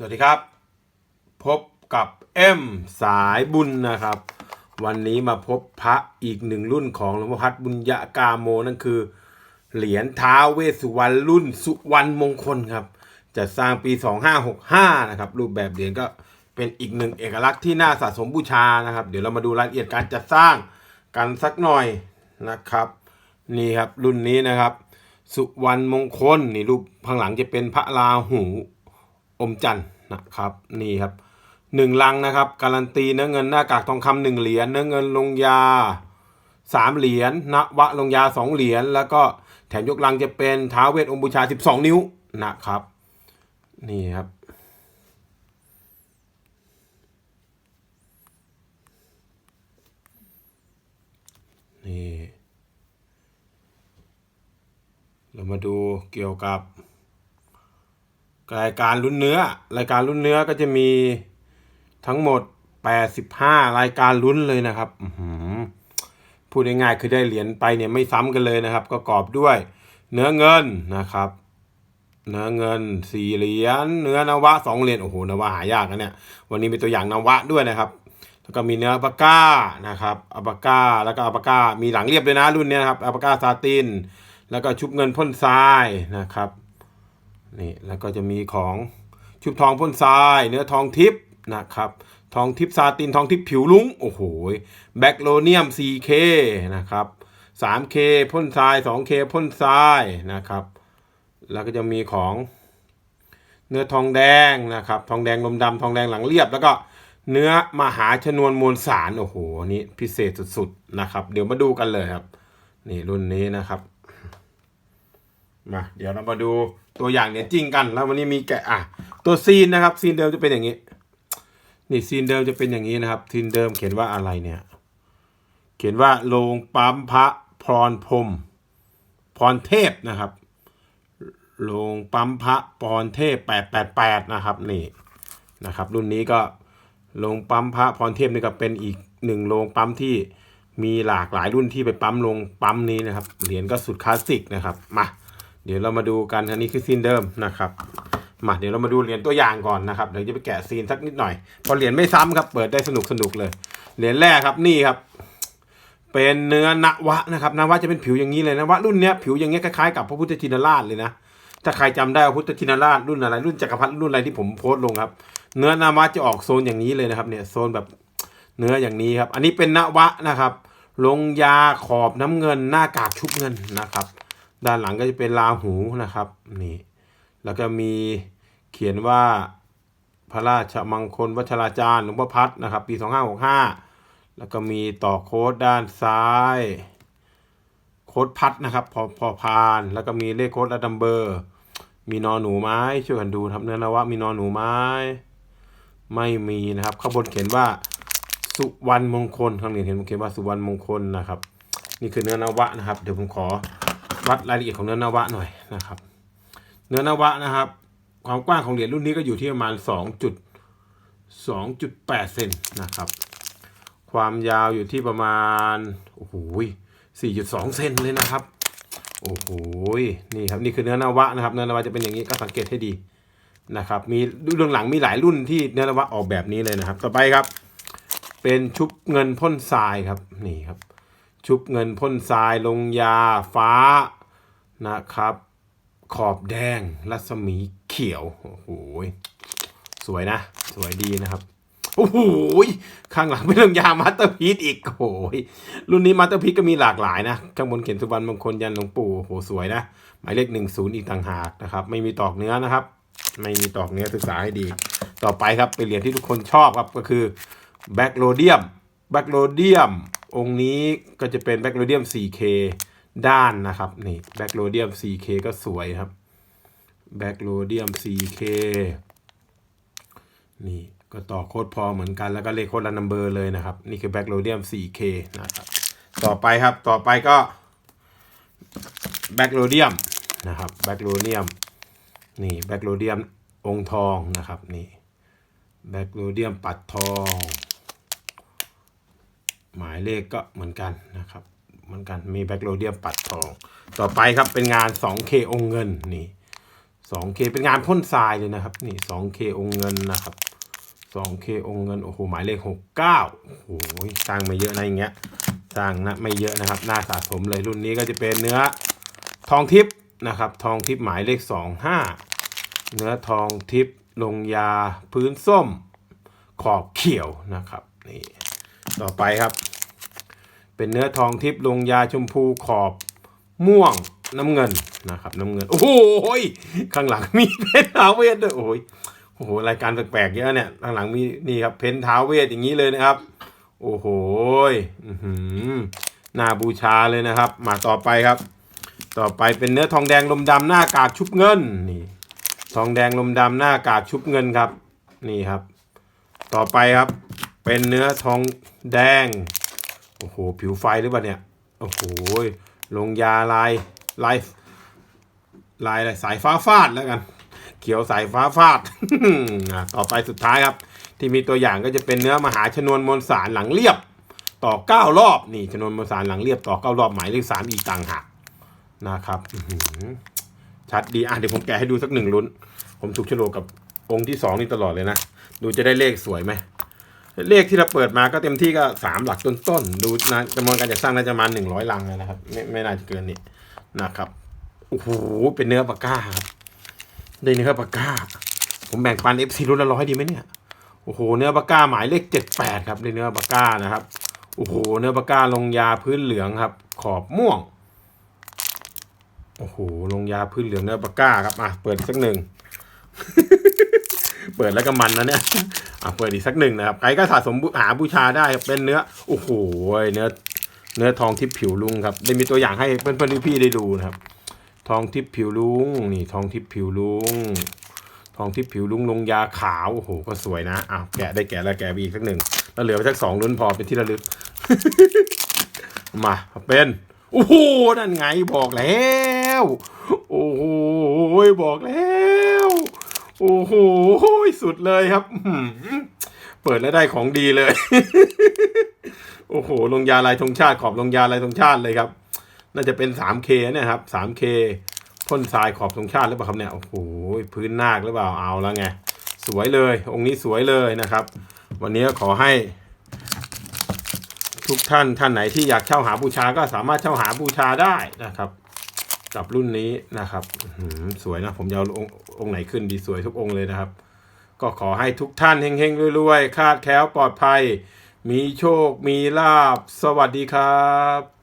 สวัสดีครับ พบกับเอ็มสายบุญนะครับ วันนี้มาพบพระอีกหนึ่งรุ่นของหลวงพ่อพัดบุญญากาโมนั่นคือ เหรียญท้าเวสสุวรรณรุ่นสุวรรณมงคลครับจะสร้างปี 2565นะครับรูปแบบเหรียญก็เป็นอีกหนึ่งเอกลักษณ์ที่น่าสะสมบูชานะครับ เดี๋ยวเรามาดูรายละเอียดการจัดสร้างกันสักหน่อยนะครับ นี่ครับรุ่นนี้นะครับ สุวรรณมงคลนี่รูปข้างหลังจะเป็นพระราหู อมจันนะครับนี่ครับหนึ่งลังนะครับการันตีเนื้อเงินหน้ากากทองคำหนึ่งเหรียญเนื้อเงินลงยาสามเหรียญนวะลงยาสองเหรียญแล้วก็แถมยกลังจะเป็นท้าเวทองบูชาสิบสองนิ้วนะครับนี่ครับนี่เรามาดูเกี่ยวกับ รายการลุ้นเนื้อ รายการลุ้นเนื้อก็จะมีทั้งหมด 85 รายการลุ้นเลยนะครับพูดง่ายๆคือได้เหรียญไปเนี่ยไม่ซ้ำกันเลยนะครับ ก็กอบด้วย เนื้อเงินนะครับ เนื้อเงินสี่เหรียญเนื้อนวะสองเหรียญโอ้โหนวะหายากนะเนี่ย วันนี้เป็นตัวอย่างนวะด้วยนะครับแล้วก็มีเนื้ออัปาก้านะครับอัปาก้าแล้วก็อัปาก้ามีหลังเรียบด้วยนะรุ่นนี้นะครับอัปาก้าซาติน แล้วก็ชุบเงินพ่นทรายนะครับ นี่แล้วก็จะมีของชุบทองพ่นทราย เนื้อทองทิพย์นะครับทองทิพย์ซาตินทองทิพย์ผิวลุ้งโอ้โหแบคโลเนียม 4K นะครับ 3K พ่นทราย 2K พ่นทรายนะครับ แล้วก็จะมีของเนื้อทองแดงนะครับทองแดงลมดำทองแดงหลังเรียบ แล้วก็เนื้อมหาชนวนมวลสารโอ้โหอันนี่พิเศษสุดๆนะครับ เดี๋ยวมาดูกันเลยครับ นี่รุ่นนี้นะครับมาเดี๋ยวเรามาดู ตัวอย่างเหรียจริงกันแล้ววันนี้มีแกะอะตัวซีนนะครับซีนเดิมจะเป็นอย่างนี้ นี่ซีนเดิมจะเป็นอย่างนี้นะครับซีนเดิมเขียนว่าอะไรเนี่ย เขียนว่าโรงปั๊มพระพรพรมพรเทพนะครับโรงปั๊มพระพรเทพแปดแปดแปดนะครับนี่นะครับ รุ่นนี้ก็โรงปั๊มพระพรเทพนี่ก็เป็นอีกหนึ่งโรงปั๊มที่มีหลากหลายรุ่นที่ไปปั๊มโรงปั๊มนี้นะครับ เหรียญก็สุดคลาสสิกนะครับ มา เดี๋ยวเรามาดูกันอันนี้คือซีนเดิมนะครับมาเดี๋ยวเรามาดูเหรียญตัวอย่างก่อนนะครับเดี๋ยวจะไปแกะซีนสักนิดหน่อยพอเหรียญไม่ซ้ำครับ เปิดได้สนุกสนุกเลย เหรียญแรกครับนี่ครับ เป็นเนื้อนวะนะครับนวะจะเป็นผิวอย่างนี้เลยนะวะรุ่นเนี้ยผิวอย่างเงี้ยคล้ายๆกับพระพุทธชินราชเลยนะถ้าใครจำได้ว่าพุทธชินราชรุ่นอะไร รุ่นจักรพรรดิรุ่นอะไรที่ผมโพสต์ลงครับ เนื้อนวะจะออกโซนอย่างนี้เลยนะครับเนี่ยโซนแบบเนื้ออย่างนี้ครับ อันนี้เป็นนวะนะครับ ลงยาขอบน้ำเงินหน้ากากชุบเงินนะครับ ด้านหลังก็จะเป็นราหูนะครับนี่แล้วก็มีเขียนว่าพระราชมังคลวัชราจารย์หลวงพ่อพัดนะครับ ปี 2565 แล้วก็มีต่อโค้ดด้านซ้าย โค้ดพัดนะครับ พอพอพาน แล้วก็มีเลขโค้ดและดัมเบอร์ มีนอนหนูไม้ช่วยกันดูนะครับเนื้อนวะมีนอนหนูไม้ ไม่มีนะครับ ข้างบนเขียนว่าสุวรรณมงคลข้างหนี้เห็นเขียนว่าสุวรรณมงคลนะครับ นี่คือเนื้อนวะนะครับ เดี๋ยวผมขอ วัดรายละเอียดของเนื้อนวะหน่อยนะครับ เนื้อนวะนะครับ ความกว้างของเหรียญรุ่นนี้ก็อยู่ที่ประมาณ2จุด2.8 เซนนะครับ ความยาวอยู่ที่ประมาณโอ้โห4.2 เซนเลยนะครับโอ้โหนี่ครับนี่คือเนื้อนวะนะครับ เนื้อนวะจะเป็นอย่างนี้ก็สังเกตให้ดีนะครับมีเรุ่นหลังมีหลายรุ่นที่เนื้อนวะออกแบบนี้เลยนะครับ ต่อไปครับ เป็นชุบเงินพ่นทรายครับนี่ครับชุบเงินพ่นทรายลงยาฟ้า นะครับ ขอบแดงรัศมีเขียว โอ้โหสวยนะ สวยดีนะครับ โอ้โหข้างหลังเป็นลงยามาสเตอร์พีซอีกโอ้โหรุ่นนี้มาสเตอร์พีซก็มีหลากหลายนะ ข้างบนเขียนสุวรรณมงคลยันหลวงปู่โอ้โหสวยนะ หมายเลขหนึ่งศูนย์อีกต่างหากนะครับ ไม่มีตอกเนื้อนะครับ ไม่มีตอกเนื้อศึกษาให้ดี ต่อไปครับเป็นเหรียญที่ทุกคนชอบครับก็คือแบ็กโลเดียมแบ็กโลเดียมองค์นี้ก็จะเป็นแบ็กโลเดียม 4K ด้านนะครับนี่แบ็กโลเดียม 4K ก็สวยครับแบ็กโลเดียม 4K นี่ก็ต่อโค้ดพอเหมือนกันแล้วก็เลขโค้ดละนัมเบอร์เลยนะครับ นี่คือแบ็กโลเดียม 4K นะครับต่อไปครับต่อไปก็แบ็กโลเดียมนะครับแบ็กโลเดียมนี่แบ็กโลเดียมองทองนะครับนี่แบ็กโลเดียมปัดทอง หมายเลขก็เหมือนกันนะครับ เหมือนกันมีแบ็กโลเดียมปัดทอง ต่อไปครับเป็นงาน 2K องค์เงินนี่ 2K เป็นงานพ่นทรายเลยนะครับ นี่ 2K องค์เงินนะครับ 2K องค์เงินโอ้โหหมายเลข 69โอ้โหสร้างมาเยอะนะอย่างเงี้ยสร้างนะไม่เยอะนะครับน่าสะสมเลยรุ่นนี้ก็จะเป็นเนื้อทองทิพย์นะครับ ทองทิพย์หมายเลข 25 เนื้อทองทิพย์ลงยาพื้นส้มขอบเขียวนะครับนี่ต่อไปครับ เป็นเนื้อทองทิพย์ลงยาชมพูขอบม่วงน้ำเงินนะครับน้ำเงิน โอ้โหยข้างหลังมีเพนท้าเวทด้วยโอ้ยโอ้โหรายการแปลกๆเยอะเนี่ยข้างหลังมีนี่ครับเพนท้าเวทอย่างนี้เลยนะครับ โอ้โหย่หือนาบูชาเลยนะครับ มาต่อไปครับ ต่อไปเป็นเนื้อทองแดงลมดำหน้ากากชุบเงินนี่ ทองแดงลมดำหน้ากากชุบเงินครับ นี่ครับ ต่อไปครับ เป็นเนื้อทองแดง โอ้โห ผิวไฟหรือเปล่าเนี่ย โอ้โห ลงยาลายลายลายอะไรสายฟ้าฟาดแล้วกัน เขียวสายฟ้าฟาดอะต่อไปสุดท้ายครับ ที่มีตัวอย่างก็จะเป็นเนื้อมหาชนวนมวลสารหลังเรียบ ต่อเก้ารอบนี่ชนวนมวลสารหลังเรียบต่อเก้ารอบหมายเลขสามอีกต่างหากนะครับชัดดีอะเดี๋ยวผมแกะให้ดูสักหนึ่งลุ้น ผมถูกโฉลกกับองค์ที่สองนี่ตลอดเลยนะ ดูจะได้เลขสวยไหม เลขที่เราเปิดมาก็เต็มที่ก็สามหลักต้นๆดูนะจำนวนการจัดสร้างน่าจะมาหนึ่งร้อยลังเลยนะครับ ไม่ไม่น่าจะเกินนี้นะครับโอ้โหเป็นเนื้อปากก้าครับได้เนื้อปากก้า ผมแบ่งปันเอฟซีรุ่นละร้อยดีไหมเนี่ยโอ้โหเนื้อปากก้าหมายเลขเจ็ดแปดครับได้เนื้อปากก้านะครับโอ้โหเนื้อปากก้าลงยาพื้นเหลืองครับ ขอบม่วงโอ้โหลงยาพื้นเหลืองเนื้อปากก้าครับอะเปิดสักหนึ่ง เปิดแล้วก็มันนะเนี่ยอะเปิดอีกสักหนึ่งนะครับใครก็สะสมหาบูชาได้เป็นเนื้อโอ้โหเนื้อเนื้อทองทิพย์ผิวลุงครับได้มีตัวอย่างให้เพื่อนๆพี่ๆได้ดูนะครับ ทองทิพย์ผิวลุงนี่ทองทิพย์ผิวลุงทองทิพย์ผิวลุงลงยาขาวโอ้โหก็สวยนะอ้าวแกะได้แกะแล้วแกะอีกสักหนึ่งแล้วเหลือไปสักสองรุ่นพอเป็นที่ระลึก มาเป็นโอ้โหนั่นไงบอกแล้ว โอ้โหบอกแล้ว โอ้โหสุดเลยครับเปิดแล้วได้ของดีเลย โอ้โห ลงยาลายธงชาติขอบลงยาลายธงชาติเลยครับ น่าจะเป็น 3K เนี่ยครับ 3K พ่นทรายขอบธงชาติหรือเปล่าครับเนี่ย โอ้โห พื้นนาคหรือเปล่า เอาแล้วไง สวยเลย องค์นี้สวยเลยนะครับ วันนี้ขอให้ ทุกท่านท่านไหนที่อยากเช่าหาบูชาก็สามารถเช่าหาบูชาได้นะครับ กับรุ่นนี้นะครับสวยนะผมยาวองค์องไหนขึ้นดีสวยทุกองค์เลยนะครับ ก็ขอให้ทุกท่านเฮงๆรวยๆคาดแคล้วปลอดภัย มีโชคมีลาบ สวัสดีครับ